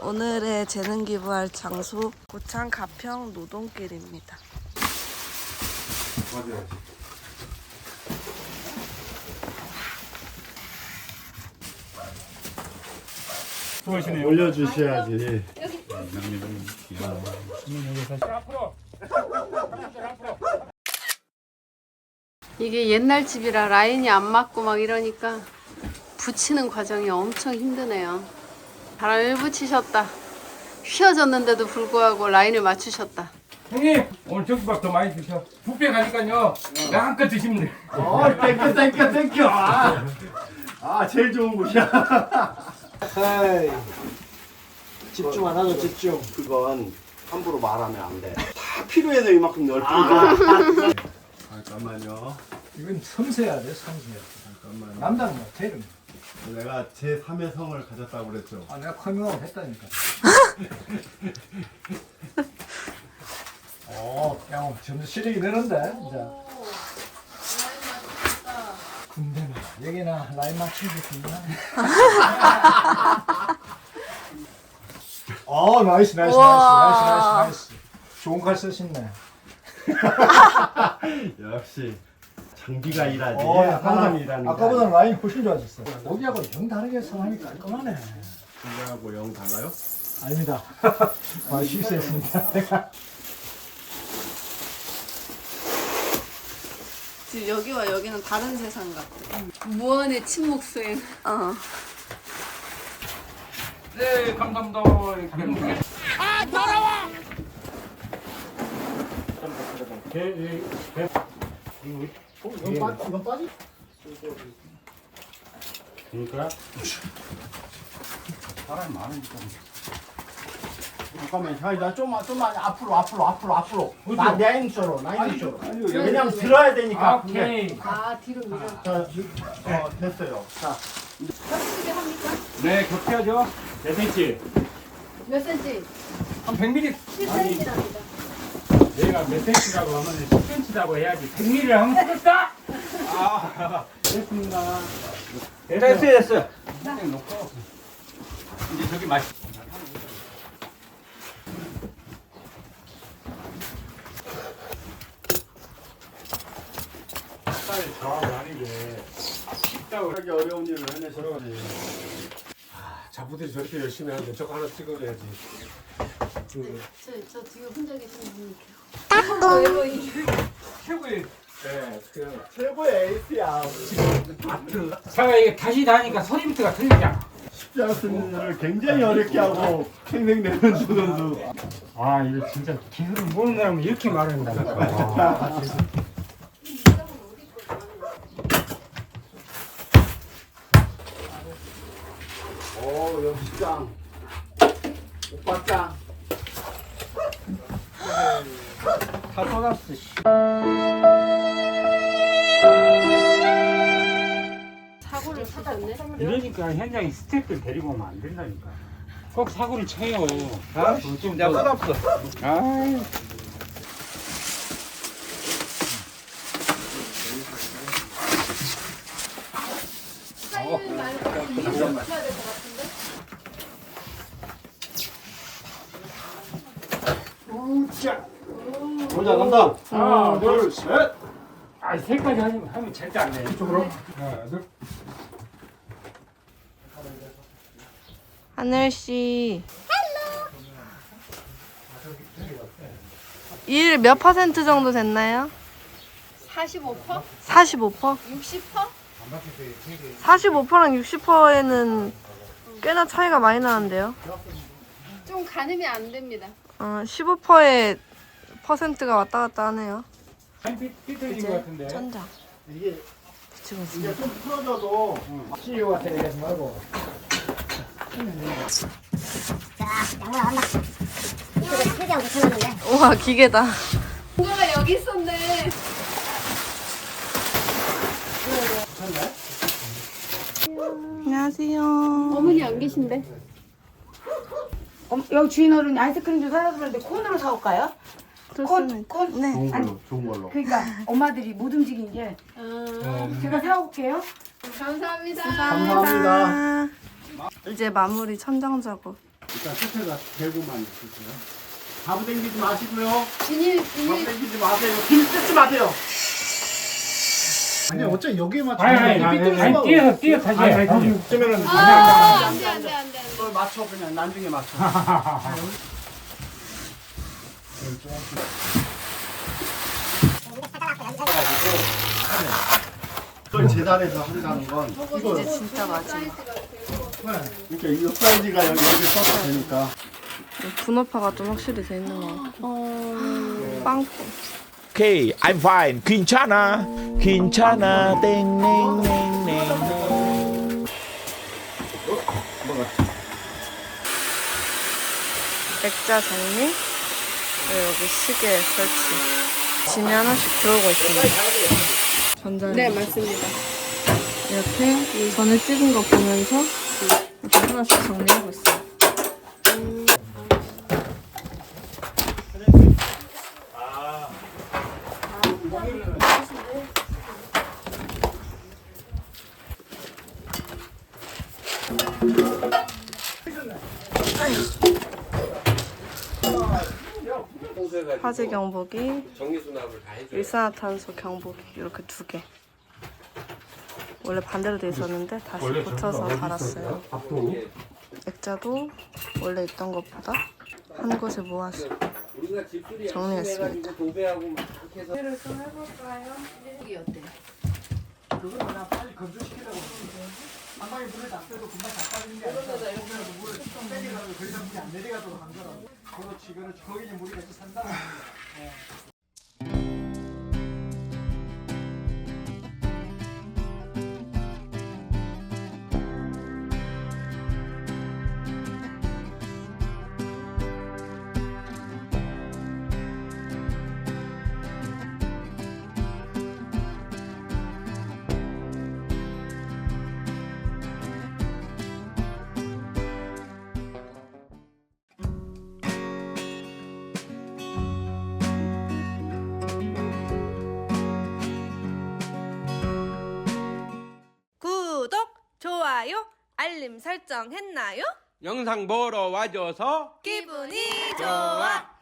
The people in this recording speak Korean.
오늘의 재능 기부할 장소 고창 가평 노동길입니다. 맞아야지. 수고하시네요. 올려주셔야지. 이게 옛날 집이라 라인이 안 맞고 막 이러니까 붙이는 과정이 엄청 힘드네요. 바람을 붙이셨다. 휘어졌는데도 불구하고 라인을 맞추셨다. 형님 오늘 정수밥 더 많이 드셔. 뷔페 가니까요. 양껏 드시면 돼. 어, 땡큐, 땡큐, 땡큐. 아, 아 제일 좋은 곳이야. 에이, 집중 안 하죠 집중 그건 함부로 말하면 안 돼. 다 필요해서 이만큼 넓은 거. 잠깐만요. 이건 섬세해야 돼 섬세 잠깐만요. 남자는 못해 이런 내가 제 3의 성을 가졌다고 그랬죠. 거. 아 내가 커밍아웃 했다니까. 어, 야, 점점 실력이 늘었는데 이제 군대나 여기나 라인 맞추기 군대나? 어 나이스 나이스 나이스 나이스 나이스 나이스. 좋은 칼 쓰셨네. 역시 장비가 일하지. 어, 사람이 일하는 게 아까보다 라인 훨씬 좋아졌어 거기하고 영 다르게 상황이 깔끔하네 장비하고 영 달라요? 아닙니다. 아, 실수했습니다. 지금 여기와 여기는 다른 세상 같아. 무언의 침묵 수행. 어. 네 감사합니다. 이렇게. 이 건 빠, 이건 빠지? 그러니까 사람이 많으니까. 잠깐만, 형, 나 좀만, 좀만 앞으로, 앞으로, 앞으로, 앞으로. 나 라인쪽으로. 아니요, 왜냐면 들어야 되니까. 아, 오케이. 아 뒤로 밀어. 자, 어, 됐어요. 자, 네 격해야죠. 몇 센치? 몇 센치? 한 100mm. 10cm랍니다. 내가 몇 센치라고 하면 10cm라고 해야지. 100mm를 하면 쓰겠다. 아 됐습니다. 됐어요 됐어요. 그냥 놓고 이제 저기 맛. 쌀 저하고 아니게 쉽다고 하기 어려운 일을 해내셨지. 자부들이 저렇게 열심히 하는데 저거 하나 찍어내야지. 저, 저 뒤에 혼자 계시는 분이요. 최고의 네, 그 최고의 에이스야. 제가 이게 다시 다니까 소리부터가 틀리잖아. 쉽지 않은 일을 굉장히 어렵게 하고 평생 내는 주 선수. 아 이거 진짜 기술을 모르는 사람은 이렇게 말한다니까. 오, 역시 짱. 오빠 짱. 다 쏟았어. 씨. 사고를 치셨네. 이러니까 현장에 스태프들 데리고 오면 안 된다니까. 꼭 사고를 쳐요. 아, 좀 내가 쏟았어. 아. 사이를 말고 이를 붙여야 될 것 같은데? 보자, 간다. 하나, 둘, 둘, 셋. 아, 세까지 하면, 하면 절대 안 돼. 이쪽으로. 하나, 둘. 하늘 씨. 일 몇 퍼센트 정도 됐나요? 45%? 45%? 60%? 45%랑 60%에는 꽤나 차이가 많이 나는데요. 좀 가늠이 안 됩니다. 어, 15%의 퍼센트가 왔다 갔다 하네요. 한 삐, 같은데. 천장. 이게 붙이고 이게 있습니다. 좀 풀어져도 CEO한테 얘기하지 말고. 우와, 기계다. 뭔가가 여기 있었네. 안녕하세요. 어머니 안 계신데? 어, 여기 주인 어른이 아이스크림 좀 사다 그러는데 콘으로 사올까요? 콘, 콘? 네. 좋은 걸로, 좋은 걸로. 그러니까 엄마들이 못 움직인 게 아, 제가 사올게요. 감사합니다. 감사합니다. 이제 마무리 천장 작업. 일단 끝에다 대고만 있으세요. 가부 당기지 마시고요. 비닐 비닐 당기지 마세요. 힘 쓰지 마세요. 아니 어차피 여기에만 아니 아니 아니 아니 뛰어서 뛰어 다시 해. 다시. 아 안 돼 안 돼 안돼 그걸 맞춰 그냥 나중에 맞춰. 그걸 재단해서 한다는 건 이거 이제 진짜 마지막. 그러니까 이거 사이즈가 여기 여기 써도 되니까. 분업화가 좀 확실히 돼 있는 것 같아. 빵꾸. Okay, I'm fine. 괜찮아. 괜찮아. 땡땡땡땡. 액자 정리. 그리고 여기 시계 설치. 짐이 하나씩 들어오고 있습니다. 전자레인지. 네 맞습니다 이렇게 전에 찍은 거 보면서 이렇게 하나씩 정리하고 있어요. 화재 경보기, 일산화탄소 경보기 이렇게 두 개. 원래 반대로 돼 있었는데 다시 붙여서 달았어요. 액자도 원래 있던 것보다 한 곳에 모아서 정리했습니다. 여기 어때? 그렇지 그렇지 거기는 물이 같이 산다 구독, 좋아요, 알림 설정 했나요? 영상 보러 와줘서 기분이 좋아.